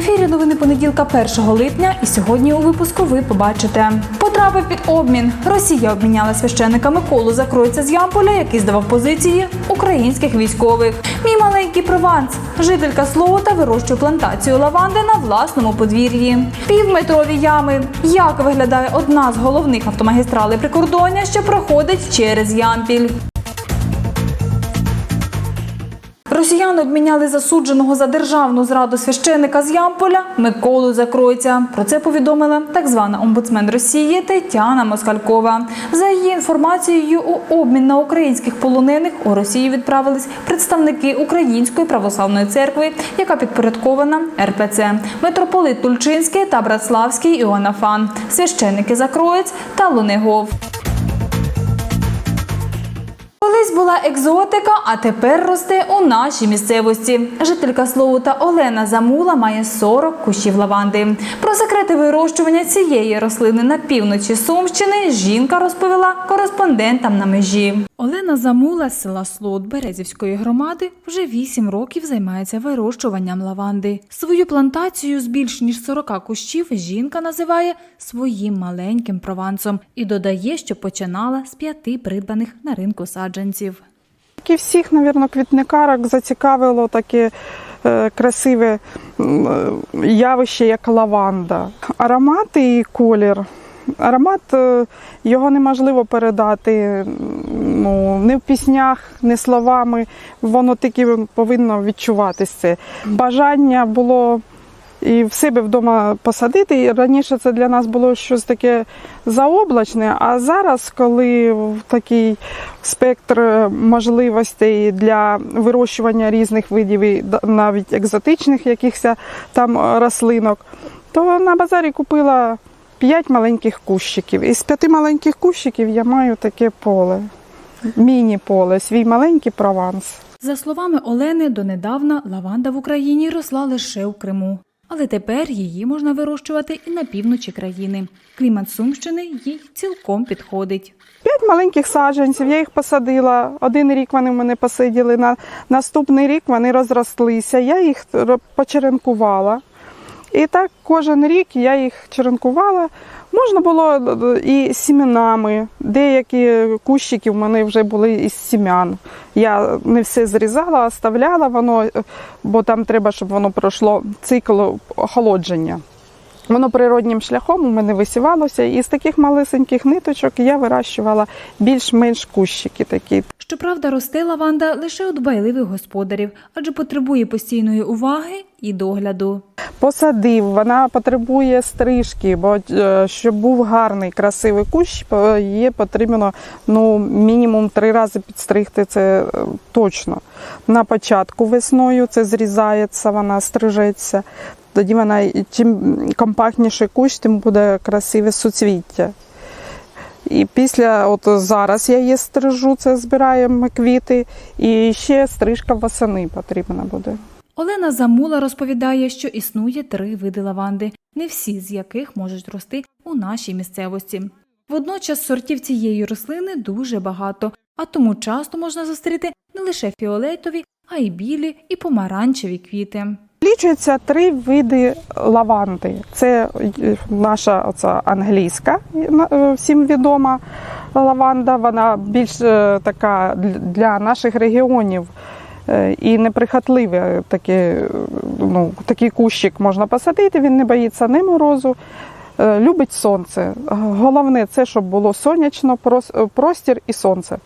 ефірі новини понеділка 1 липня, і сьогодні у випуску ви побачите. Потрапив під обмін. Росія обміняла священника Миколу Закройця з Ямполя, який здавав позиції українських військових. Мій маленький прованс. Жителька Слоута вирощує плантацію лаванди на власному подвір'ї. Півметрові ями. Як виглядає одна з головних автомагістралей прикордоння, що проходить через Ямпіль? Росіяни обміняли засудженого за державну зраду священика з Ямполя Миколу Закройця. Про це повідомила так звана омбудсмен Росії Тетяна Москалькова. За її інформацією, у обмін на українських полонених у Росію відправились представники Української православної церкви, яка підпорядкована РПЦ, митрополит Тульчинський та Братславський Іоаннафан, священники Закроєць та Лунегов. Колись була екзотика, а тепер росте у нашій місцевості. Жителька Слоута Олена Замула має 40 кущів лаванди. Про секрети вирощування цієї рослини на півночі Сумщини жінка розповіла кореспондентам на межі. Олена Замула з села Слоут Березівської громади вже 8 років займається вирощуванням лаванди. Свою плантацію з більш ніж 40 кущів жінка називає своїм маленьким провансом і додає, що починала з п'яти придбаних на ринку саджанців. Як і всіх, мабуть, квітникарок зацікавило таке е, красиве е, явище, як лаванда. Аромат і колір. Аромат е, його неможливо передати ну, не в піснях, не словами. Воно тільки повинно відчуватися. Бажання було і в себе вдома посадити. І раніше це для нас було щось таке заоблачне, а зараз, коли такий спектр можливостей для вирощування різних видів, навіть екзотичних якихось там е, рослинок, то на базарі купила п'ять маленьких кущиків. Із п'яти маленьких кущиків я маю таке поле, міні-поле, свій маленький прованс. За словами Олени, донедавна лаванда в Україні росла лише у Криму. Але тепер її можна вирощувати і на півночі країни. Клімат Сумщини їй цілком підходить. П'ять маленьких саджанців, я їх посадила. Один рік вони в мене посиділи. На наступний рік вони розрослися. Я їх почеренкувала. І так кожен рік я їх черенкувала. Можна було е, і сімінами. Деякі кущики в мене вже були із сім'ян. Я не все зрізала, оставляла воно, е, бо там треба, щоб воно пройшло цикл охолодження. Воно природнім шляхом у мене висівалося, і з таких малесеньких ниточок я вирощувала більш-менш кущики такі. Щоправда, росте лаванда лише у дбайливих господарів, адже потребує постійної уваги і догляду. Посадив, вона потребує стрижки, бо е, щоб був гарний, красивий кущ, по- її потрібно ну, мінімум три рази підстригти, це е, точно. На початку весною це зрізається, вона стрижеться. Тоді вона чим компактніший кущ, тим буде красиве суцвіття. І після, от зараз я її стрижу, це збираємо квіти, і ще стрижка восени потрібна буде. Олена Замула розповідає, що існує три види лаванди, не всі з яких можуть рости у нашій місцевості. Водночас сортів цієї рослини дуже багато, а тому часто можна зустріти не лише фіолетові, а й білі і помаранчеві квіти. Лічується три види лаванди. Це е, наша оця англійська, е, всім відома лаванда. Вона більш е, така для- наших регіонів е, і неприхотливе. Таке, е, ну, такий кущик можна посадити, він не боїться ні морозу. е, Любить сонце. Головне це, щоб було сонячно, е, простір і сонце.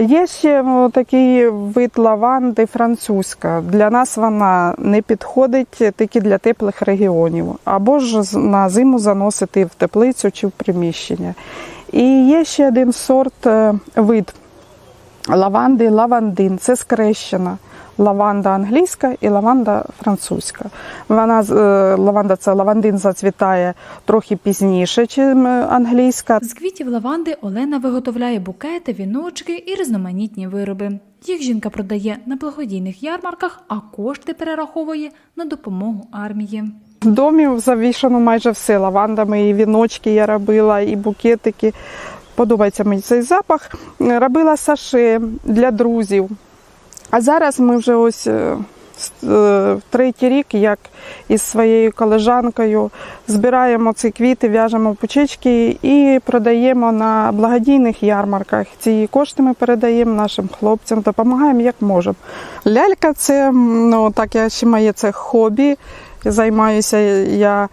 Є ще такий вид лаванди французька. Для нас вона не підходить тільки для теплих регіонів, або ж на зиму заносити в теплицю чи в приміщення. І є ще один сорт е, вид лаванди лавандин. Це скрещена. Лаванда англійська і лаванда французька. Вона е, лаванда це лавандин зацвітає трохи пізніше, ніж англійська. З квітів лаванди Олена виготовляє букети, віночки і різноманітні вироби. Їх жінка продає на благодійних ярмарках, а кошти перераховує на допомогу армії. В домі завішано майже все лавандами, і віночки я робила, і букетики. Подобається мені цей запах. Робила саше для друзів. А зараз ми вже ось е, е, третій рік, як із своєю колежанкою збираємо ці квіти, в'яжемо пучечки і продаємо на благодійних ярмарках. Ці кошти ми передаємо нашим хлопцям, допомагаємо як можемо. Лялька це ну так я ще моє це хобі. Займаюся я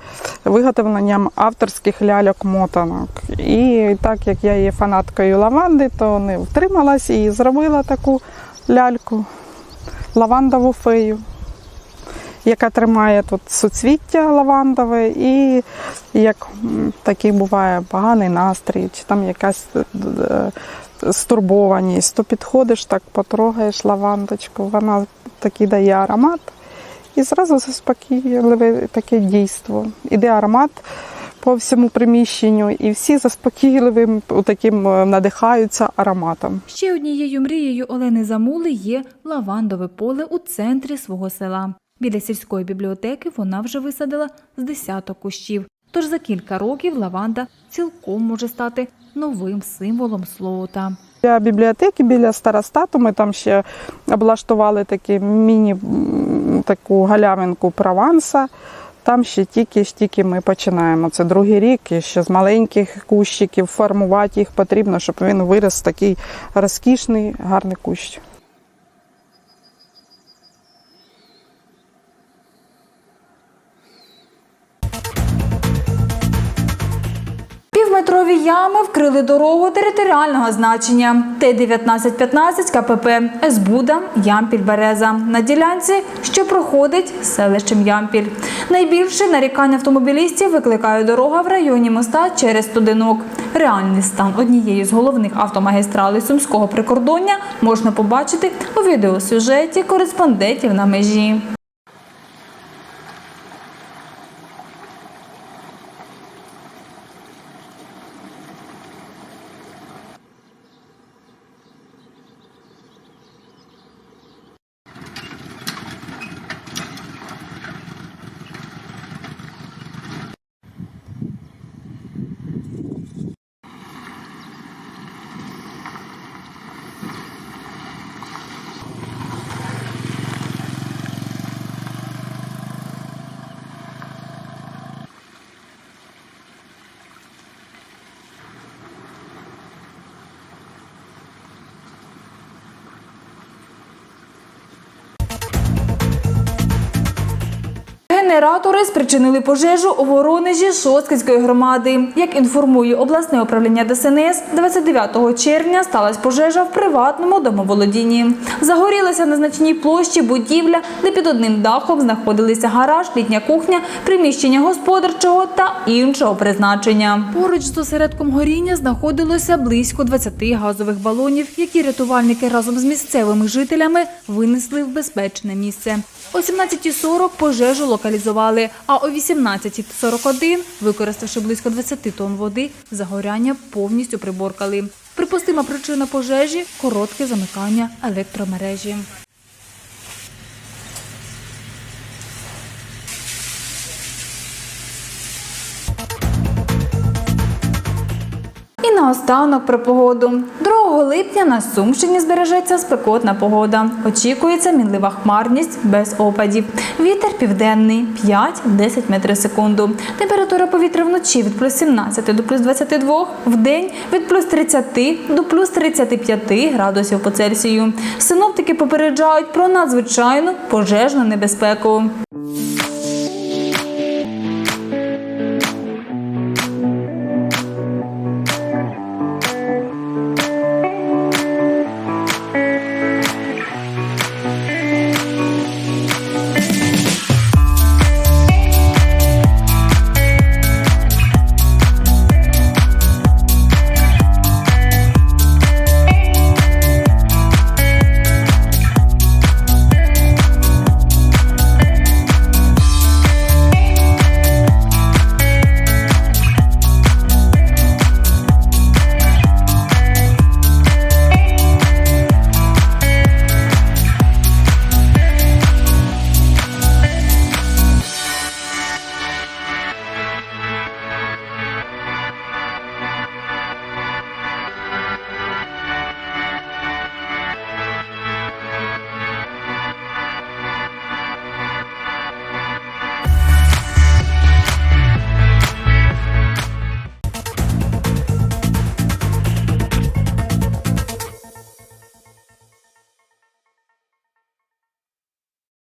виготовленням авторських ляльок-мотанок. І так як я є фанаткою лаванди, то не втрималась і зробила таку ляльку лавандову фею, яка тримає тут суцвіття лавандове, і як такий буває поганий настрій, чи там якась е, е, стурбованість, то підходиш, так потрогаєш лавандочку, вона такий дає аромат. І зразу заспокійливе таке дійство. Іде аромат по всьому приміщенню, і всі заспокійливим таким е, надихаються ароматом. Ще однією мрією Олени Замули є лавандове поле у центрі свого села. Біля сільської бібліотеки вона вже висадила з десяток кущів. Тож за кілька років лаванда цілком може стати новим символом Слоута. Біля бібліотеки, біля старостату, ми там ще облаштували такі міні таку галявинку Прованса. Там ще тільки ж тільки ми починаємо. Це другий рік, і ще з маленьких кущиків формувати їх потрібно, щоб він виріс такий розкішний, гарний кущ. Ями вкрили дорогу територіального значення Т-1915 КПП Есбуда Ямпіль-Береза на ділянці, що проходить селищем Ямпіль. Найбільше нарікань автомобілістів викликає дорога в районі моста через Студенок. Реальний стан однієї з головних автомагістралей сумського прикордоння можна побачити у відеосюжеті кореспондентів на межі. Генератори спричинили пожежу у Воронежі Шосткинської громади. Як інформує обласне управління ДСНС, 29 червня сталася пожежа в приватному домоволодінні. Загорілася на значній площі будівля, де під одним дахом знаходилися гараж, літня кухня, приміщення господарчого та іншого призначення. Поруч з осередком горіння знаходилося близько 20 газових балонів, які рятувальники разом з місцевими жителями винесли в безпечне місце. О 17.40 пожежу локалізували, а о 18.41, використавши близько 20 тонн води, загоряння повністю приборкали. Припустима причина пожежі коротке замикання електромережі. Наостанок про погоду. 2 липня на Сумщині збережеться спекотна погода. Очікується мінлива хмарність без опадів. Вітер південний 5-10 метрів в секунду. Температура повітря вночі від плюс 17 до плюс 22, в день від плюс 30 до плюс 35 градусів по Цельсію. Синоптики попереджають про надзвичайну пожежну небезпеку.